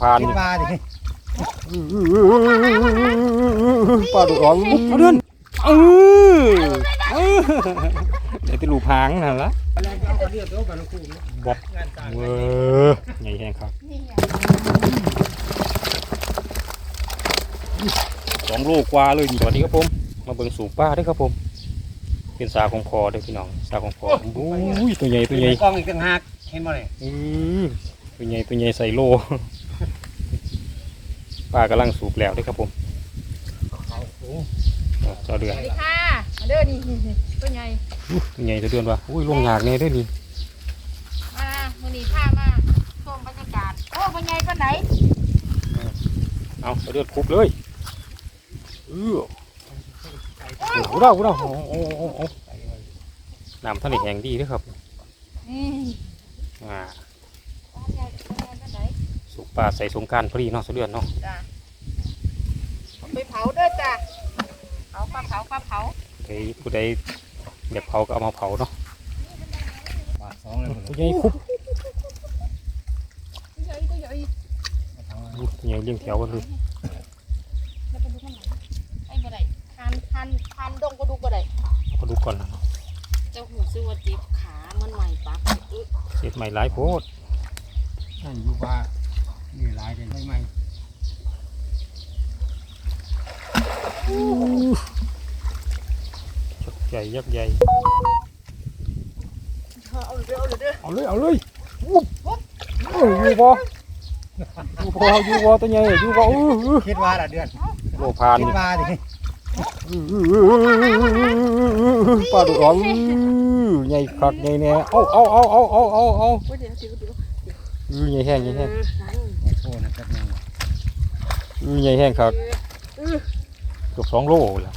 พานคิดนี่ว่าดิปลาดุกอ๋องอุ๊บเอาเดินเออเออเดี๋ยวจะลูกหางนั่นละอะไรก็เอาเรียกตัวไปลูกคู่นะบอกงานการเว้อใหญ่แห้งครับสองโลกว่าเลยนี่สวัสดีครับผม มาเบิ่งสูบปลาเด้วยครับผม เป็นสาของคอเด้อพี่น้อง สาของคออุ้ยตัวใหญ่ตัวใหญ่กล้องอีกต่างหากเห็นบ่เลยอือตัวใหญ่ตัวใหญ่ใส่โล ปลากำลังสูบแล้วเด้วยครับผมเขาสูงเอาเจ้าเดืสอนวัสดีค่ะมาเด้อนี่นี่นี่ตัวใหญ่ตัวใหญ่เจ้าเดือนวะอุ้ยลงยากแน่เด้วยนี่มามื้อนี้พามาชมบรรยากาศโอ้ตัวใหญ่ปานไหนเอาเจ้าเดือนคุบเลยเออโอ้โหเราโอ้โหโอ้โหโอ้โหโอ้โหน้ำท่านนี่แห้งดีเด้วยครับนี่อ่า ตัวใหญ่ตัวใหญ่ปานไหน สูบ ปลาใส่สงกรารพอดีเนาะเจ้าเดือนเนาะจ้ะเอาไปเผาเด้อจ้ะเผาปลาเผาปลาเผาใครผู้ใดอยากเผาก็เอามาเผาเนาะบาทสองเลยหมดตัวเลยใหญ่คุบตัวใหญ่ตัวใหญ่อู้ตัวใหญ่เลี้ยงแถวกันเลยแล้วไปดูข้างหลังไอ้บ่ได้ทานทานทานดงก็ดูบ่ได้เอาก็ดูก่อนนะเจ้าหูซื้อว่าเจ็บขามันใหม่ปักอึ๊ะเศษใหม่หลายโพด นั่นอยู่ว่านี่ นี่หลายเด่นไม่ไหมชักใหญ่ยักษ์ใหญ่เอาเด้อเอาเด้อเอาเลยเอาเลยวุบอออยู่บ่อยู่บ่อยู่บ่ตัวใหญ่อยู่บ่อื้ออื้คิดว่าละเดือนโลพานคิดนี่ว่าดิอื้ออื้ออื้ออื้อปลาดุกอ๋องอื้อใหญ่คักใหญ่แน่เอาเอาเอาเอาเอาเอาเอาโอ้ยเดี๋ยวเดี๋ยวเดี๋ยวอื้อใหญ่แห้งใหญ่แห้ง โอ้โหนะครับนึง อื้อ ใหญ่แห้งคักเกือบสองโลแล้ว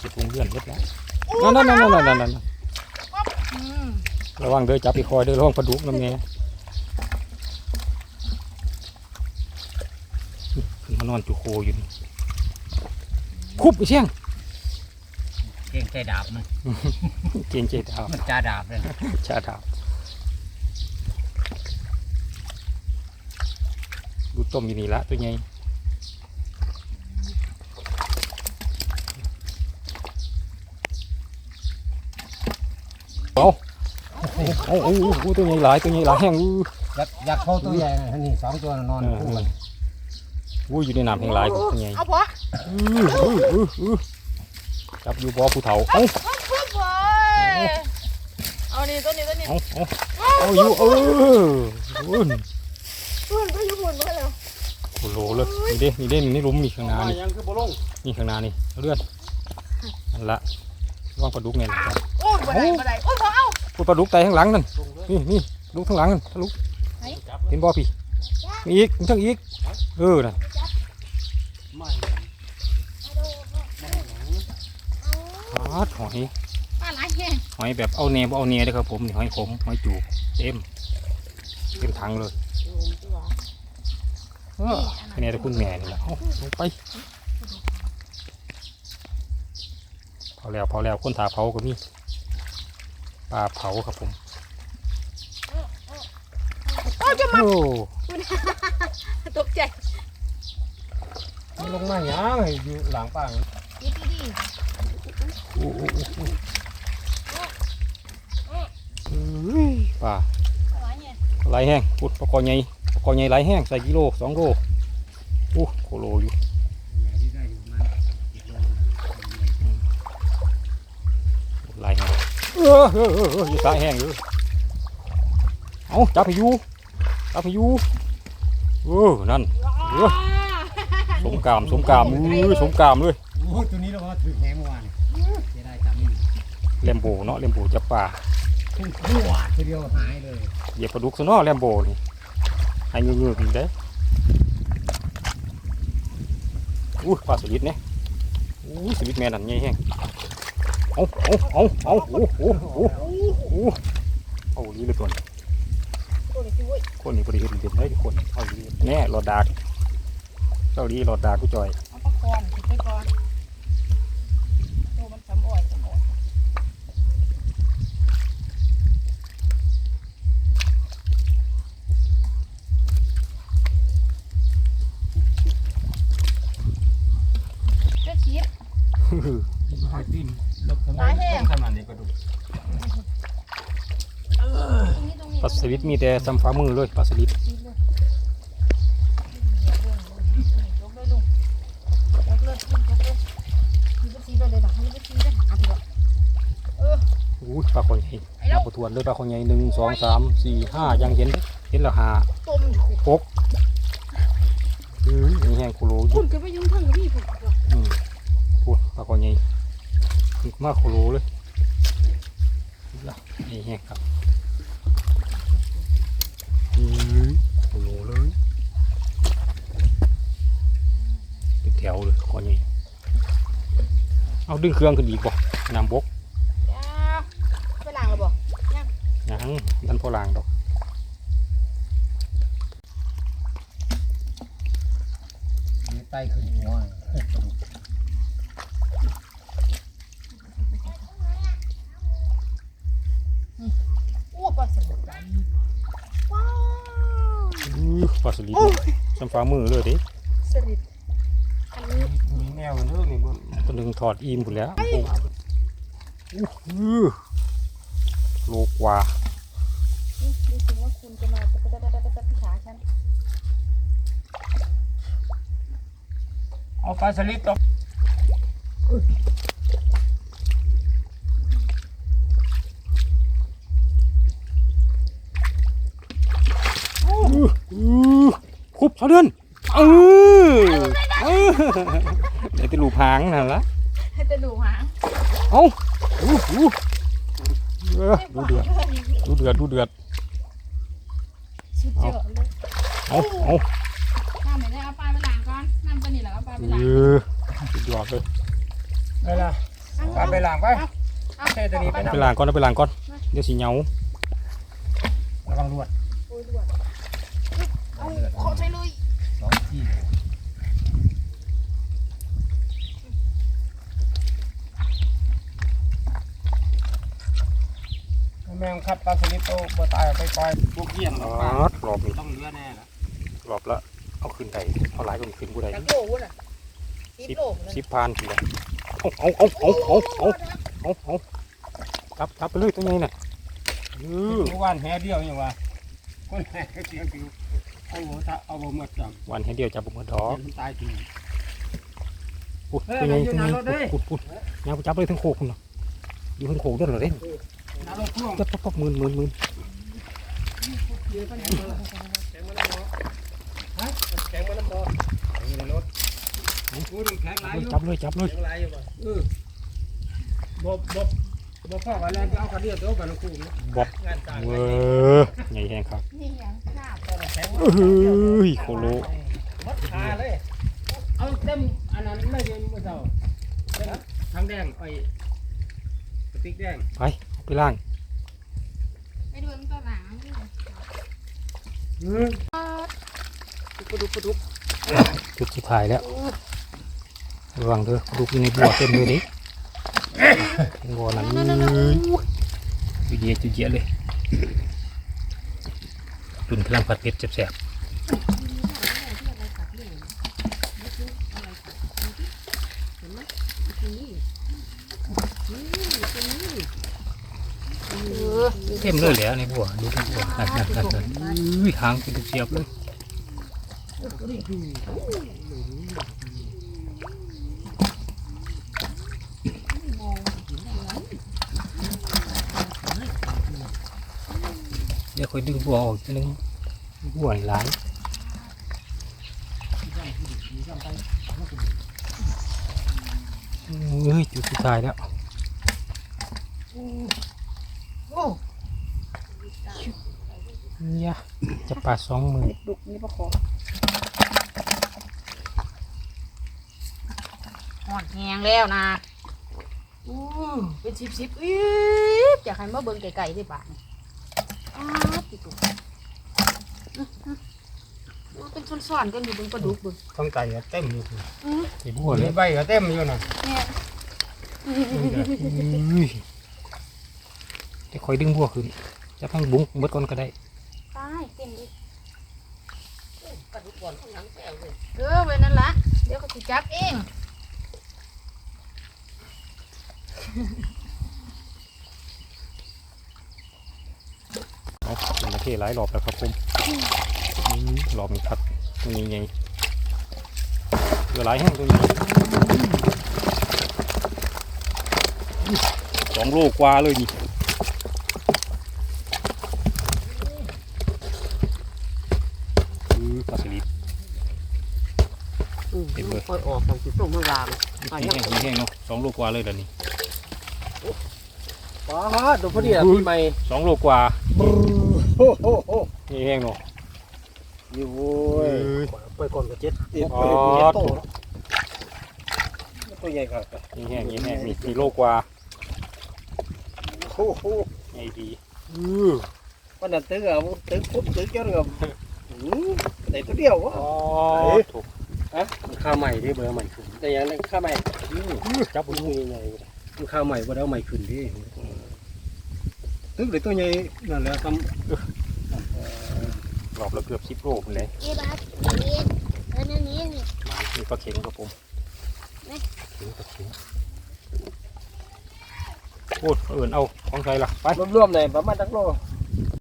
สิบวงเดือนเล็ดแล้วนั่นนั่นนั่นนั่นนั่นนั่นอืมระวังเด้อจับไปคอยเด้อระวังปลาดุกน้ำแน่ขึ้นมานอนจุโคอยู่นี่คุบไปเชียงเก่งใจดาบมันเกรงใจดาวมันจ่าดาบเลยชาดาว ดูต้มอยู่นี่ละตัวใหญ่เอาเอาเอาเอาตัวใหญ่หลายตัวใหญ่หลายแห้งอู้อยากอยากเข้าตัวใหญ่นะนี่สองตัวนอนคู่กันอู้อยู่ในน้ำแห้งหลายตัวใหญ่เอาพออื้ออื้ออื้ออื้อจับอยู่บ่อผู้เฒ่าเอาปุ๊บเลยเอานี่ตัวนี้ตัวนี้เอาเอาเอาอยู่เออ อุ่นตัวนี้ก็อยู่หุ่นมาแล้วโอ้โหเลยนี่เด้นี่เด้นี่หลุมนี่ข้างหน้านี่ยังคือบ่ลงนี่ข้างหน้านี่เอาเลือดนั่นละวางปลาดุกเนี่ยนะครับโอ้ยบ่ได้บ่ได้โอ้ยพอเอาพูดปลาดุกไตข้างหลังนั่นนี่นี่ดุกข้างหลังนั่นทะลุเห็นบ่พี่มีอีกมีทั้งอีกเออน่ะไม่ปาดหอยปลาไหลแห้งหอยแบบเอาเนบเอาเนเด้อครับผมนี่หอยขมหอยจูบเต็มเต็มถังเลย เออเป็นไงแต่คุณแม่นี่แหละเอาลงไปพอแล้วพอแล้วคนถาเผาก็มีปลาเผาครับผมโอ้ยจะมาโอ้ตกใจลงมาหยังอยู่หลังป้าดีดีโอ้โอ้โอ้โอ้เอ้ยปลา ปลาไหลเนี่ย ไหล แห้งพุดปลากอใหญ่ปลากอใหญ่ไหลแห้งใส่กิโลสองโลโอ้โคโลอยู่ไหลแห้งเออเออเออเอออยู่สายแห้งเลยเอาจับให้อยู่จับให้อยู่เออนั่นเออสมกามสมกามเออสมกามเลยโอ้ตัวนี้เราก็ถือแหเมื่อวานเสียดายจำไม่อยู่แลมโบเนาะแลมโบจับปลา ขึ้นขั้วทีเดียวหายเลยเหยียบปลาดุกซะเนาะแลมโบนี่ให้เงือกๆอีกเด้ออู้ปลาสลิดเนี่ยอู้สลิดแม่นั่นใหญ่แห้งเอาเอาเอาเอาโอ้โหโอ้โหโอ้โหเอาลีเลยก่อนคนนี้บริเวณเด่นได้ทุกคนเอาลีแน่รอดดากเจ้าลีรอดดากกูจอยเอาปลาก่อนไปก่อน ลิดมีแต่ซ้ำฟ้ามือเลยปลาสลิดอู้ปลาคอยใหญ่ปลาปทวนเลยปลาคอยใหญ่หนึ่งสองสามสี่ห้ายังเห็นเห็นละหาหกอือนี่แห้งคุโรคุณก็ไปยุ่งทั้งกับพี่ผมอืมปวดปลาคอยใหญ่มากคุโรเลยนี่แห้งครับ ดึงเครื่องขึ้นอีกบ่น้ำบกจ้าไปล้างแล้วบอกยังดันพอลางดอกมีไตขึ้นหัวอ้วปลาสลิดใหญ่ว้าวอื้อปลาสลิดซ้ำฟ้ามือเลยเดิสลิดอันนี้ มีแนวกันเด้อนี่บ่ ตัว หนึ่งถอดอิ่มหมดแล้วอื้อโลกว่านี่รู้สึกว่าคุณจะมาตะตะตะตะตะตะพี่ขาฉัน เอาปลาสลิดตกอื้ออื้อคุบเสาเดือนเออเออเดี๋ยว จะลูกหางนั่นละให้จะดูหางเอ้าอู้หูเออดูเดือดดูเดือดดูเดือดสุดยอดเลยเอาเอาน้ำไหนได้เอาปลาไปล้างก่อนน้ำตัวนี้แหละเอาปลาไปเอล้างอสุดยอดเลยไปละปลาไปล้างไป เอาเทตัวนี้ไปเอานะไปล้างก่อนเอาไปล้างก่อนเดี๋ยวสิเหนียวระวังรวดโอ้ยด่วนเอาขอใช้เลยสองที่ แมงครับปลาสลิดโตบ่ตายเอาไปปล่อยพวกเหี้ยนอ๋ปลารอบนี้ต้องเลือแน่ละรอบละเอาขึ้นได้เอาหลายคนขึ้นกูได้จักโลกน่ะสิบโลเลยสิบพันทีละเอาเอาเอาเอาเอาเอาเอาเอาจับจับไปเลยตัวใหญ่น่ะเออเมื่อวานแห่เดียวอย่างว่าคนแห่เสียงผิวเอาหัวตาเอาบ่หมดจังวันให้เดียวจับบุกมาดอก มันตายทีปุ๊ดเฮ้ยตัวใหญ่อยู่ตัวใหญ่หน้ารถเด้ปุ๊ดปุ๊ดยาวไปจับเลยทั้งโคกคุณเนาะอยู่ทั้งโคกด้วยเหรอเด้น้ำลงพ่วงจับปั๊บปั๊บหมื่นหมื่นหมื่นฮะแข็งมันน้ำบ่อยู่ใน ก็ปอกมืนมืนมืนจับเลยจับเลยบบบบพ่อกันแล้วเอาขันเดียวดตัวกันคู่บบเว้ยใหญ่แห้งครับเฮ้ยโคโลมัดขาเลยเอาเต็มอันนั้นไม่เย็นเมื่อเช้าทั้งแดงไปกระติกแดงไป ไปล่างไปดูมันตัวหลังนี่อือปลาดุกปลาดุกจุดสุดท้ายแล้วระวังเด้อลูกอยู่ในบัวเต็มเลยดิบัวนั้นจุดเดียจุดเดียเลยตุนพลังผัดเผ็ดแซ่บๆ เต็มเลยแหล้วในบัวดูบัวนั่นนั่นนั่นนั่นอุ้ยหางเป็นเสียบเลยเดี๋ยวคอยดึงบัวออกทีนึงบัวหลายเฮ้ยจุดสุดท้ายแล้ว โอ้ เนี่ยจะปลาสองมือดุกนี่ปลาคอหอดแหงแล้วนะอู้เป็นสิบสิบอีบอยากให้มาเบิ่งไก่ๆที่บ้านอ้าวติดตุกเป็นส่วนๆกันอยู่บนปลาดุกเบิ่งข้างใต้ก็เต็มอยู่อือไอ้บัวเลมียใบก็เต็มอยู่น่ะเนี่ยเฮ้ยเดี๋ยวค่อยดึงบัวขึ้นจะพังบุ้งเบิดก่อนก็ได้ ตายเต็มดิเออไว้นั่นละเดี๋ยวก็สิจับเองเอาเป็นบรรยากาศเทหลายรอบแล้วครับผมรอบนี้ครับตัวนี้ไงเหลือหลายแห้งตัวนี้สองโลกว่าเลยนี่คือปลาสลิด อืม เห็นเบิด ค่อยออกทางสิส่งมาวางแห้งแห้งแห้งเนาะสองโลกว่าเลยแล้วนี่ป้าดูพอดีอะปีใหม่สองโลกว่าโอ้โหโอ้นี่แห้งเนาะยโว้ยไปก่อนกับเจ็ดเจ็ดอ๋อเจ็ดโตแล้วตัวใหญ่ครับนี่แห้งนี่แห้งนี่สี่โลกว่าโอ้โหไงดีวันนั้นตึกอะตึกปุ๊บตึกเจ้าเรืออืมแต่ตัวเดียววะอ๋อถูก ข้าวใหม่ดิเบอร์ใหม่ขึ้น แต่ยังข้าวใหม่จับบุญตัวใหญ่ข้าวใหม่บ่ได้เอาใหม่ขึ้นดิตึกเลยตัวใหญ่นั่นแหละทรอบละเกือบสิบโลเลยเอ๊ะบ้าเอ๊ะเออนั่นนี่นี่มีปลาเข็งครับผมเข็งปลาเข็งโอ้เอินเอาของใครล่ะไปำรวมๆเลยประมาณตักโล